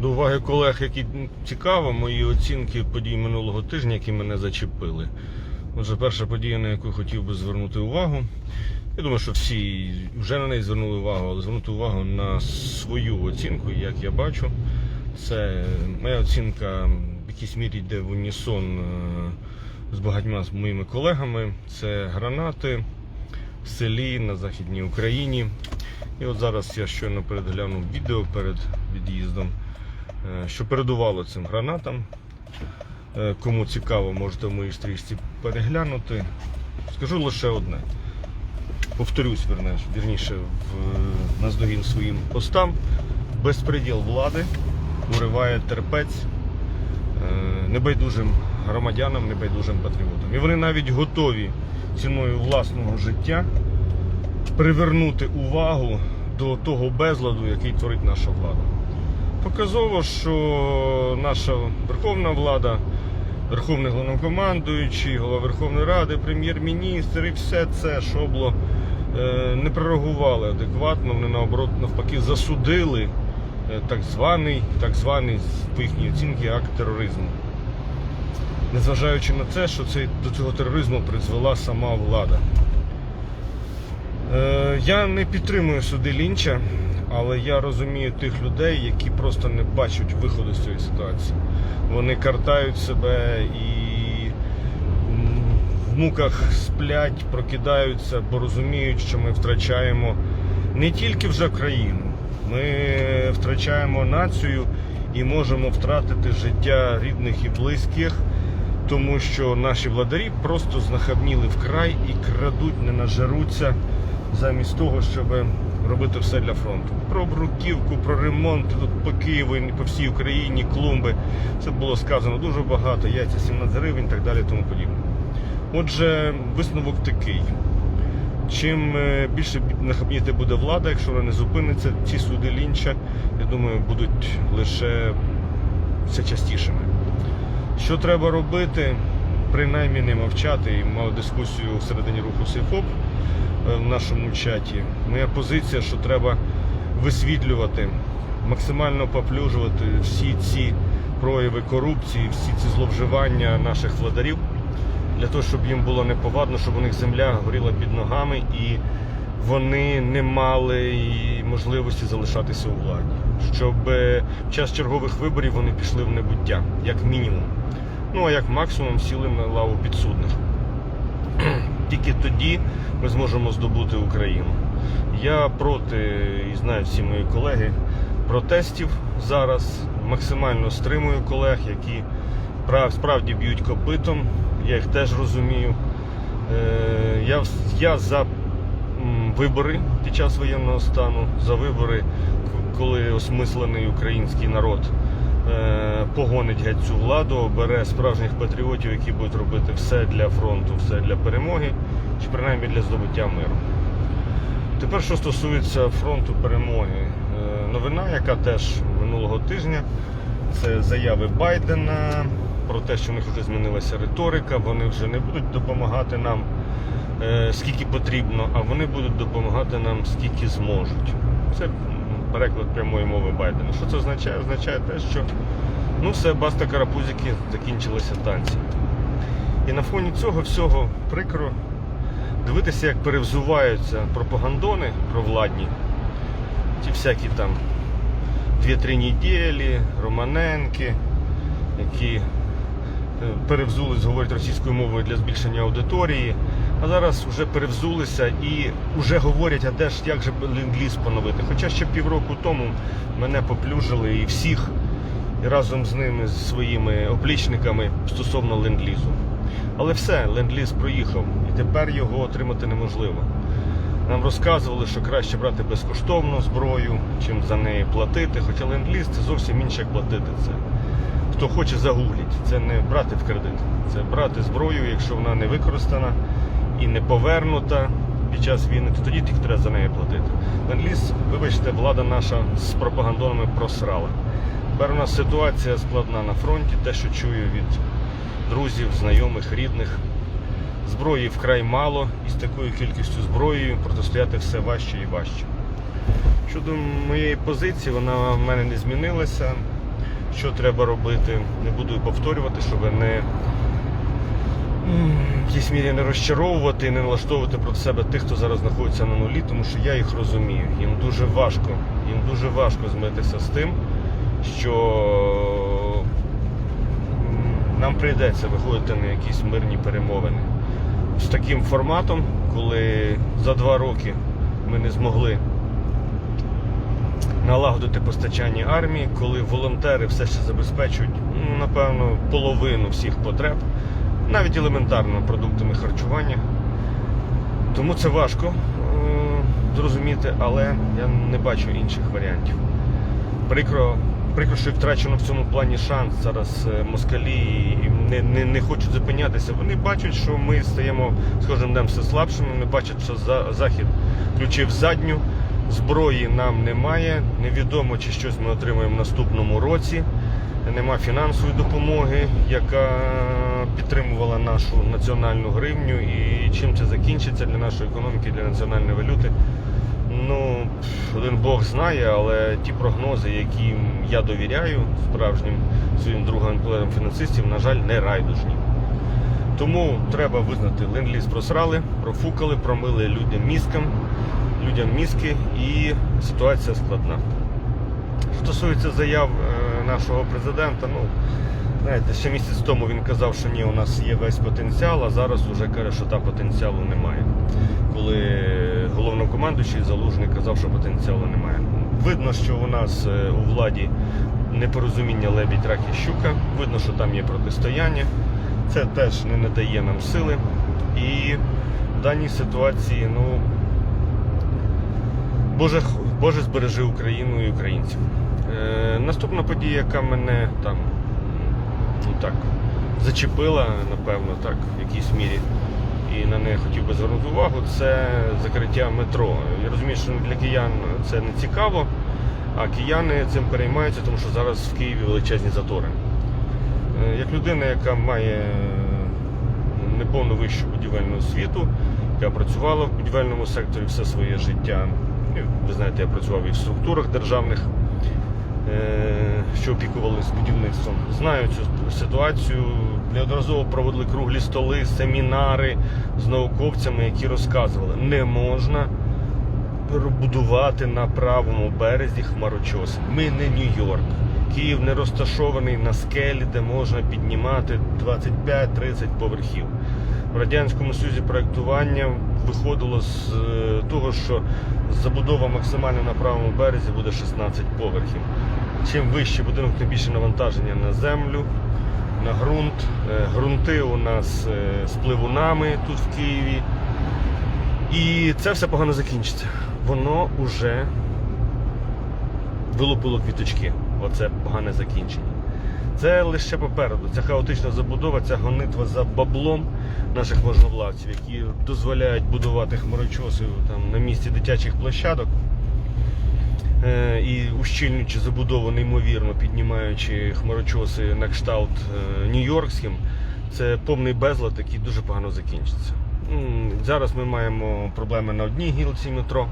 До уваги колег, які цікаво, мої оцінки подій минулого тижня, які мене зачепили. Отже, перша подія, на яку хотів би звернути увагу. Я думаю, що всі вже на неї звернули увагу, але звернути увагу на свою оцінку, як я бачу. Це моя оцінка в якійсь мірі йде в унісон е, з багатьма з моїми колегами. Це гранати в селі на Західній Україні. І от зараз я щойно переглянув відео перед від'їздом, що передувало цим гранатам. Е, Кому цікаво, можете в моїй стрічці переглянути. Скажу лише одне. Повторюсь, вірніше, в наздогін своїм постам. Безпреділ влади уриває терпець е, небайдужим громадянам, небайдужим патріотам. І вони навіть готові ціною власного життя привернути увагу до того безладу, який творить наша влада. Показово, що наша верховна влада, верховний головнокомандуючий, голова Верховної Ради, прем'єр-міністр і все це шобло е, не прореагували адекватно, вони наоборот навпаки засудили е, так званий, так званий по їхній оцінці акт тероризму. Незважаючи на це, що цей, до цього тероризму призвела сама влада. Е, я не підтримую суди Лінча, але я розумію тих людей, які просто не бачать виходу з цієї ситуації. Вони картають себе і в муках сплять, прокидаються, бо розуміють, що ми втрачаємо не тільки вже країну, ми втрачаємо націю і можемо втратити життя рідних і близьких тому що наші владарі просто знахабніли вкрай і крадуть, не нажеруться, замість того, щоб робити все для фронту. Про бруківку, про ремонт тут по Києву по всій Україні, клумби. Це було сказано дуже багато, яйця 17 гривень і так далі, тому подібне. Отже, висновок такий. Чим е, більше нахабніти буде влада, якщо вона не зупиниться, ці суди лінча, я думаю, будуть лише все частішими. Що треба робити? Принаймні не мовчати. І мав дискусію всередині руху Сейфоп е, в нашому чаті. Моя позиція, що треба висвітлювати, максимально поплюжувати всі ці прояви корупції, всі ці зловживання наших владарів, для того, щоб їм було неповадно, щоб у них земля горіла під ногами і вони не мали можливості залишатися у владі. Щоб е, в час чергових виборів вони пішли в небуття, як мінімум. Ну а як максимум сіли на лаву підсудних. Тільки тоді ми зможемо здобути Україну. Я проти, і знаю всі мої колеги, протестів зараз. Максимально стримую колег, які справді б'ють копитом. Я їх теж розумію. Е, Я, я за вибори під час воєнного стану, за вибори, коли осмислений український народ погонить геть цю владу, обере справжніх патріотів, які будуть робити все для фронту, все для перемоги, чи принаймні для здобуття миру. Тепер, що стосується фронту перемоги, Е, новина, яка теж минулого тижня, це заяви Байдена про те, що в них вже змінилася риторика, вони вже не будуть допомагати нам е, скільки потрібно, а вони будуть допомагати нам скільки зможуть. Це переклад прямої мови Байдена. Що це означає? Означає те, що ну все, баста карапузики, закінчилися танці. І на фоні цього всього прикро дивитися, як перевзуваються пропагандони провладні, ті всякі там 2-3 неділі, Романенки, які перевзулись, говорять російською мовою для збільшення аудиторії, а зараз вже перевзулися і вже говорять, а де ж як же ленд-ліз поновити. Хоча ще півроку тому мене поплюжили і всіх, і разом з ними, з своїми оплічниками стосовно ленд-лізу. Але все, ленд-ліз проїхав, і тепер його отримати неможливо. Нам розказували, що краще брати безкоштовно зброю, чим за неї платити. Хоча ленд-ліз це зовсім інше, як платити це. Хто хоче загугліть, це не брати в кредит, це брати зброю, якщо вона не використана і не повернута під час війни, то тоді тільки треба за неї платити. Ленд-ліз, вибачте, влада наша з пропагандонами просрала. Тепер у нас ситуація складна на фронті, те, що чую від друзів, знайомих, рідних. Зброї вкрай мало, і з такою кількістю зброї протистояти все важче і важче. Щодо моєї позиції, вона в мене не змінилася. Що треба робити. Не буду повторювати, щоб не в якійсь мірі не розчаровувати і не налаштовувати проти себе тих, хто зараз знаходиться на нулі, тому що я їх розумію. Їм дуже важко, їм дуже важко змитися з тим, що нам прийдеться виходити на якісь мирні перемовини. З таким форматом, коли за два роки ми не змогли налагодити постачання армії, коли волонтери все ще забезпечують, ну, напевно, половину всіх потреб, навіть елементарно продуктами харчування. Тому це важко е, зрозуміти, але я не бачу інших варіантів. Прикро, прикро, що втрачено в цьому плані шанс. Зараз е, москалі не, не, не хочуть зупинятися. Вони бачать, що ми стаємо з кожним днем все слабшими. Вони бачать, що за, Захід включив задню. Зброї нам немає. Невідомо, чи щось ми отримаємо в наступному році. Нема фінансової допомоги, яка підтримувала нашу національну гривню. І чим це закінчиться для нашої економіки, для національної валюти. Ну, один Бог знає, але ті прогнози, яким я довіряю справжнім своїм другам і колегам фінансистів, на жаль, не райдужні. Тому треба визнати, ленд-ліз просрали, профукали, промили людям мізкам, людям мізки і ситуація складна. Що стосується заяв е, нашого президента, ну, знаєте, ще місяць тому він казав, що ні, у нас є весь потенціал, а зараз вже каже, що там потенціалу немає. Коли головнокомандуючий Залужний казав, що потенціалу немає. Видно, що у нас е, у владі непорозуміння лебідь, рак і щука. Видно, що там є протистояння. Це теж не надає нам сили. І в даній ситуації, ну, Боже, Боже збережи Україну і українців. Е, наступна подія, яка мене там ну так, зачепила, напевно, так, в якійсь мірі, і на неї хотів би звернути увагу, це закриття метро. Я розумію, що для киян це не цікаво, а кияни цим переймаються, тому що зараз в Києві величезні затори. Е, Як людина, яка має неповну вищу будівельну освіту, яка працювала в будівельному секторі все своє життя. Ви знаєте, я працював і в структурах державних, е, що опікувалися будівництвом. Знаю цю ситуацію. Неодноразово проводили круглі столи, семінари з науковцями, які розказували, не можна будувати на правому березі хмарочос. Ми не Нью-Йорк. Київ не розташований на скелі, де можна піднімати 25-30 поверхів. В Радянському Союзі проєктування виходило з е, того, що забудова максимально на правому березі буде 16 поверхів. Чим вище будинок, тим більше навантаження на землю, на ґрунт. Е, Ґрунти у нас е, з пливунами тут в Києві. І це все погано закінчиться. Воно вже вилупило квіточки. Оце погане закінчення. Це лише попереду. Ця хаотична забудова, ця гонитва за баблом наших можновладців, які дозволяють будувати хмарочоси там, на місці дитячих площадок. Е, і ущільнюючи забудову неймовірно, піднімаючи хмарочоси на кшталт е, нью-йоркським, це повний безлад, який дуже погано закінчиться. Зараз ми маємо проблеми на одній гілці метро.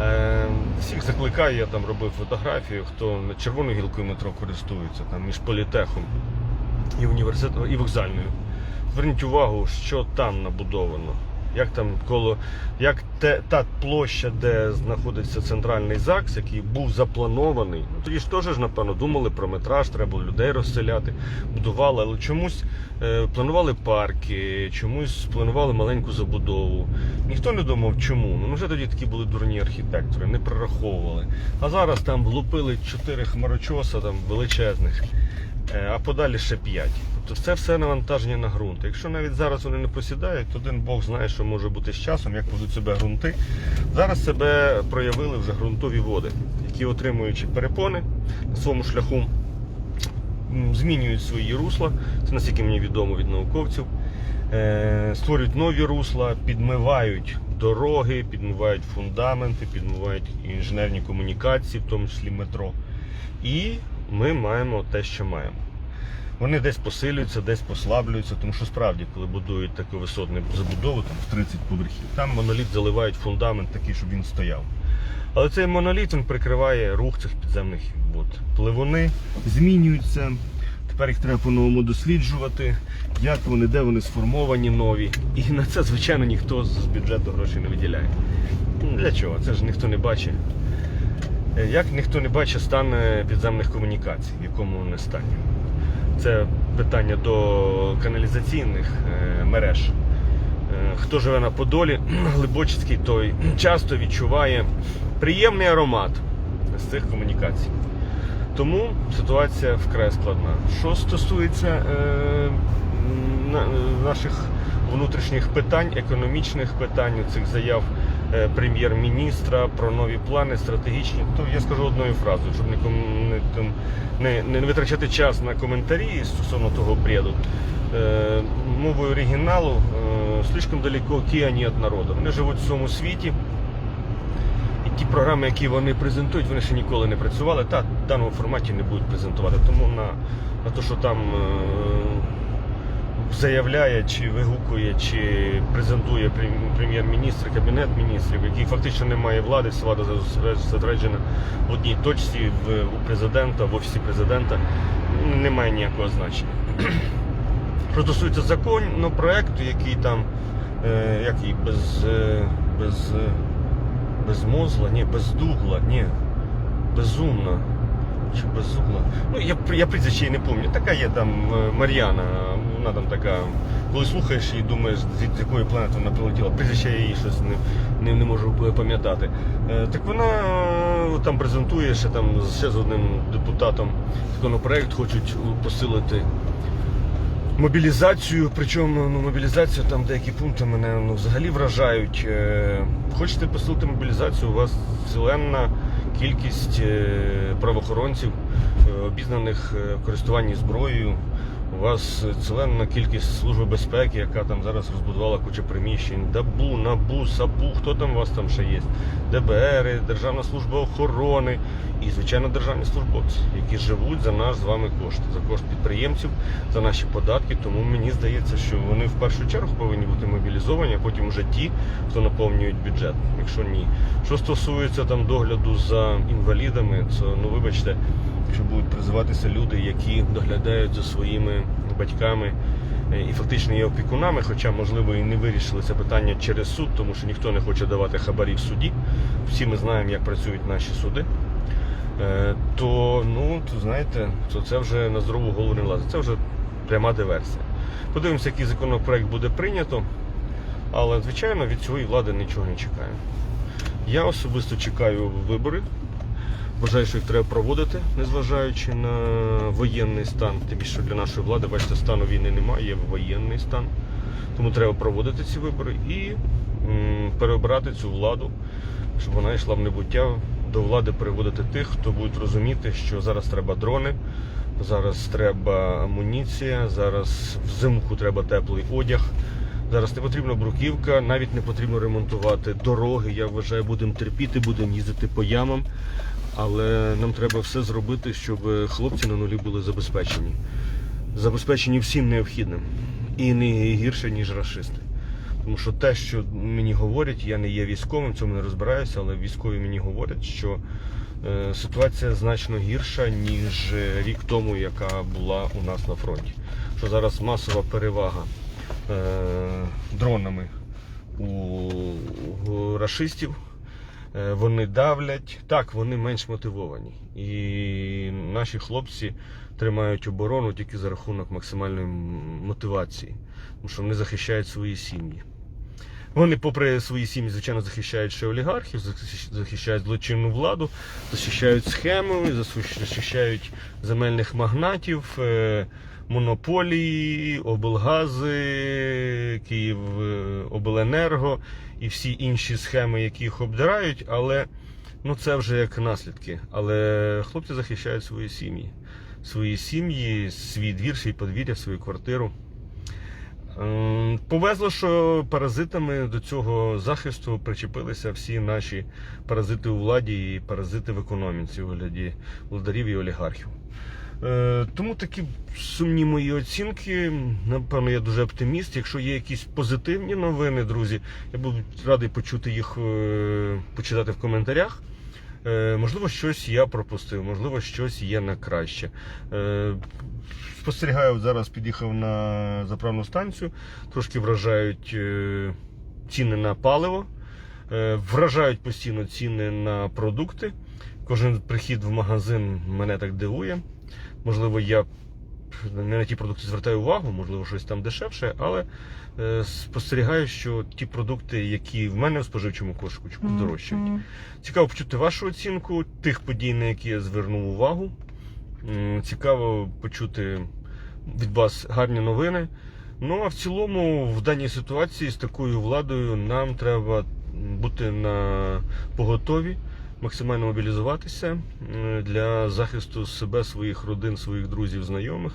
Е, Всіх закликаю, я там робив фотографію, хто на червоною гілкою метро користується, там між політехом і університетом і вокзальною. Зверніть увагу, що там набудовано. Як там коло, як те, та площа, де знаходиться центральний ЗАГС, який був запланований. Ну тоді ж теж напевно, думали про метраж, треба було людей розселяти, будували, але чомусь е, планували парки, чомусь планували маленьку забудову. Ніхто не думав, чому. Ну вже тоді такі були дурні архітектори, не прораховували. А зараз там влупили чотири хмарочоса там величезних, е, а подалі ще п'ять. Тобто це все навантаження на ґрунт. Якщо навіть зараз вони не просідають, то один Бог знає, що може бути з часом, як ведуть себе ґрунти. Зараз себе проявили вже ґрунтові води, які отримуючи перепони на своєму шляху, змінюють свої русла. Це наскільки мені відомо від науковців. Е, Створюють нові русла, підмивають дороги, підмивають фундаменти, підмивають інженерні комунікації, в тому числі метро. І ми маємо те, що маємо. Вони десь посилюються, десь послаблюються, тому що справді, коли будують таку висотну забудову, там в 30 поверхів, там моноліт заливають фундамент такий, щоб він стояв. Але цей моноліт він прикриває рух цих підземних От. Пливуни змінюються. Тепер їх треба по-новому досліджувати, як вони, де вони сформовані нові. І на це, звичайно, ніхто з бюджету грошей не виділяє. Для чого? Це ж ніхто не бачить. Як ніхто не бачить стан е, підземних комунікацій, в якому вони стані. Це питання до каналізаційних е, мереж. Е, Хто живе на Подолі, Глибочицький, той часто відчуває приємний аромат з цих комунікацій. Тому ситуація вкрай складна. Що стосується е, наших внутрішніх питань, економічних питань, цих заяв прем'єр-міністра про нові плани стратегічні, то я скажу одною фразою, щоб нікому не, не, не витрачати час на коментарі стосовно того бреду. Е, мовою оригіналу е, слишком далеко ті ані від народу. Вони живуть в цьому світі. І ті програми, які вони презентують, вони ще ніколи не працювали, та в даному форматі не будуть презентувати. Тому на, на те, що там е, заявляє, чи вигукує, чи презентує прем'єр-міністр, кабінет міністрів, який фактично не має влади, вся влада зосереджена в одній точці в, у президента, в офісі президента, не має ніякого значення. Що стосується законопроекту, який там, е, як і без, е, без, е, безмозла, ні, бездугла, ні, безумна. Чи безугла? Ну, я, я прізвище її не пам'ятаю. Така є там е, Мар'яна, вона там така. Коли слухаєш і думаєш, з якої планети вона прилетіла, прізвище її щось не, не, не можу пам'ятати. Е, Так вона е, там презентує ще там ще з одним депутатом законопроект, хочуть посилити мобілізацію, причому ну, мобілізацію там деякі пункти мене ну, взагалі вражають. Е, Хочете посилити мобілізацію, у вас ціленна кількість правоохоронців, обізнаних користуванні зброєю. Вас ціленна кількість служби безпеки, яка там зараз розбудувала кучу приміщень, ДАБУ, НАБУ, САПУ, хто там у вас там ще є? ДБР, Державна служба охорони і, звичайно, державні службовці, які живуть за наш з вами кошт, за кошт підприємців, за наші податки. Тому мені здається, що вони в першу чергу повинні бути мобілізовані, а потім вже ті, хто наповнюють бюджет. Якщо ні. Що стосується там догляду за інвалідами, то ну вибачте, якщо будуть призиватися люди, які доглядають за своїми батьками е, і фактично є опікунами, хоча, можливо, і не вирішили це питання через суд, тому що ніхто не хоче давати хабарі в суді. Всі ми знаємо, як працюють наші суди. Е, То, ну, то знаєте, то це вже на здорову голову не лазить. Це вже пряма диверсія. Подивимося, який законопроект буде прийнято. Але, звичайно, від цієї влади нічого не чекаю. Я особисто чекаю вибори. Вважаю, що їх треба проводити, незважаючи на воєнний стан. Тим більше для нашої влади, бачите, стану війни немає, є воєнний стан. Тому треба проводити ці вибори і переобрати цю владу, щоб вона йшла в небуття, до влади переводити тих, хто будуть розуміти, що зараз треба дрони, зараз треба амуніція, зараз взимку треба теплий одяг. Зараз не потрібна бруківка, навіть не потрібно ремонтувати дороги. Я вважаю, будемо терпіти, будемо їздити по ямам. Але нам треба все зробити, щоб хлопці на нулі були забезпечені. Забезпечені всім необхідним. І не гірше, ніж расисти. Тому що те, що мені говорять, я не є військовим, в цьому не розбираюся, але військові мені говорять, що е, ситуація значно гірша, ніж рік тому, яка була у нас на фронті. Що зараз масова перевага е, дронами у. Е, Вони давлять. Так, вони менш мотивовані. І наші хлопці тримають оборону тільки за рахунок максимальної мотивації, тому що вони захищають свої сім'ї. Вони, попри свої сім'ї, звичайно, захищають ще олігархів, захищають злочинну владу, захищають схеми, захищають земельних магнатів, е, монополії, облгази, Київ е, обленерго і всі інші схеми, які їх обдирають, але ну, це вже як наслідки. Але хлопці захищають свої сім'ї. Свої сім'ї, свій двір, свій подвір'я, свою квартиру. Ем, Повезло, що паразитами до цього захисту причепилися всі наші паразити у владі і паразити в економіці у вигляді владарів і олігархів. Е, Тому такі сумні мої оцінки. Напевно, я дуже оптиміст. Якщо є якісь позитивні новини, друзі, я буду радий почути їх, е, почитати в коментарях. Е, можливо, щось я пропустив, можливо, щось є на краще. Спостерігаю, зараз під'їхав на заправну станцію, трошки вражають ціни на паливо, вражають постійно ціни на продукти. Кожен прихід в магазин мене так дивує. Можливо, я не на ті продукти звертаю увагу, можливо, щось там дешевше, але е, спостерігаю, що ті продукти, які в мене в споживчому кошику, дорожчають. Цікаво почути вашу оцінку тих подій, на які я звернув увагу. Цікаво почути від вас гарні новини. Ну а в цілому, в даній ситуації з такою владою нам треба бути на поготові, максимально мобілізуватися для захисту себе, своїх родин, своїх друзів, знайомих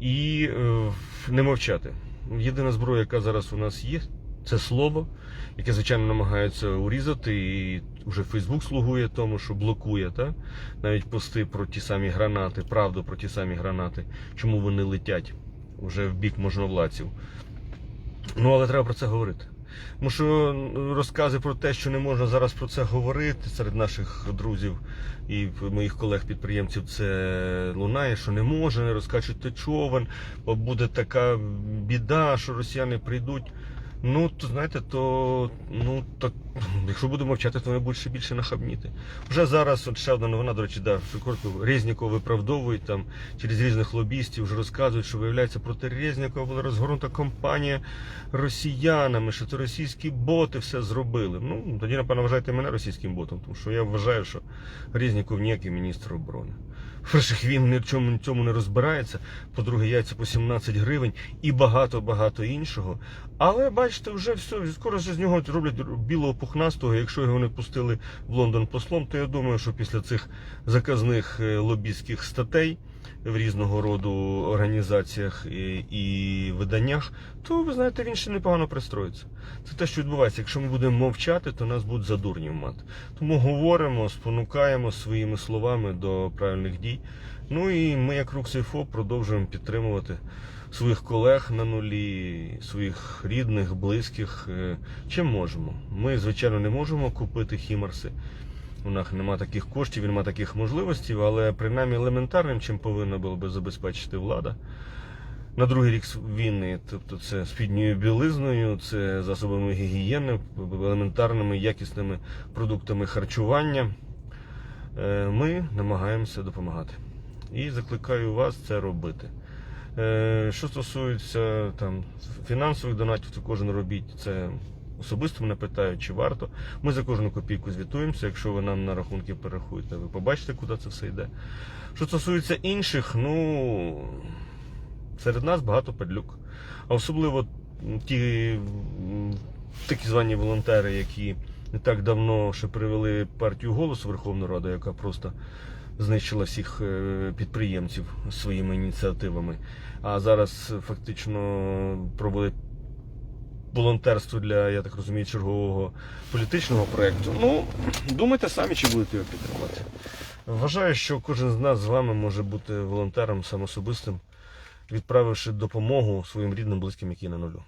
і е, не мовчати. Єдина зброя, яка зараз у нас є, це слово, яке, звичайно, намагаються урізати, і вже Фейсбук слугує тому, що блокує, та? навіть пости про ті самі гранати, правду про ті самі гранати, чому вони летять вже в бік можновладців. Ну, але треба про це говорити. Тому що розкази про те, що не можна зараз про це говорити серед наших друзів і моїх колег-підприємців, це лунає, що не може, не розкачуйте човен, бо буде така біда, що росіяни прийдуть. Ну, то знаєте, то ну так, якщо будемо мовчати, то вони будуть ще більше нахабніти. Вже зараз, от ще одна новина, до речі, да, що коротко Резнікова виправдовують там через різних лобістів, вже розказують, що виявляється проти Резнікова була розгорнута кампанія росіянами, що це російські боти все зробили. Ну тоді, напевно, вважайте мене російським ботом, тому що я вважаю, що Резніков ніякий міністр оборони. По-перше, він ні в чому цьому не розбирається. По-друге, яйця по 17 гривень і багато-багато іншого. Але бачите, вже все, скоро з нього роблять білого пухнастого. Якщо його не пустили в Лондон послом, то я думаю, що після цих заказних е, лобістських статей в різного роду організаціях і, і виданнях, то ви знаєте, він ще непогано пристроїться. Це те, що відбувається. Якщо ми будемо мовчати, то нас будуть за дурнів мати. Тому говоримо, спонукаємо своїми словами до правильних дій. Ну і ми, як Руксейфо, продовжуємо підтримувати своїх колег на нулі, своїх рідних, близьких. е, Чим можемо. Ми, звичайно, не можемо купити хімарси. У нас нема таких коштів, нема таких можливостей, але принаймні елементарним, чим повинна була би забезпечити влада. На другий рік війни, тобто це спідньою білизною, це засобами гігієни, елементарними якісними продуктами харчування. Е, Ми намагаємося допомагати. І закликаю вас це робити. Е, Що стосується там фінансових донатів, то кожен робіть це особисто мене питають, чи варто. Ми за кожну копійку звітуємося. Якщо ви нам на рахунки перерахуєте, ви побачите, куди це все йде. Що стосується інших, ну серед нас багато падлюк. А особливо ті такі звані волонтери, які не так давно ще привели партію голос у Верховну Раду, яка просто знищила всіх е, підприємців своїми ініціативами. А зараз фактично проводить волонтерство для, я так розумію, чергового політичного проєкту. Ну, думайте самі, чи будете його підтримати. Вважаю, що кожен з нас з вами може бути волонтером сам особистим, відправивши допомогу своїм рідним, близьким, які на нулю.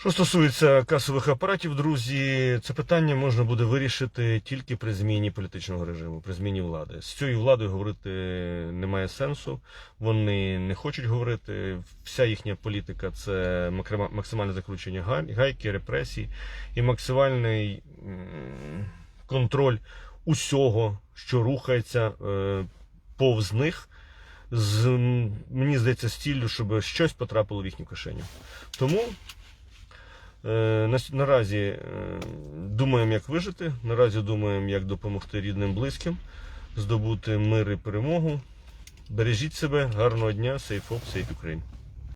Що стосується касових апаратів, друзі, це питання можна буде вирішити тільки при зміні політичного режиму, при зміні влади. З цією владою говорити немає сенсу. Вони не хочуть говорити. Вся їхня політика це максимальне закручення гай- гайки, репресії і максимальний контроль усього, що рухається е, повз них. З мені здається, з щоб щось потрапило в їхню кишеню. Тому Наразі е, думаємо, як вижити. Наразі думаємо, як допомогти рідним, близьким, здобути мир і перемогу. Бережіть себе, гарного дня, Safe Hope, Safe Ukraine.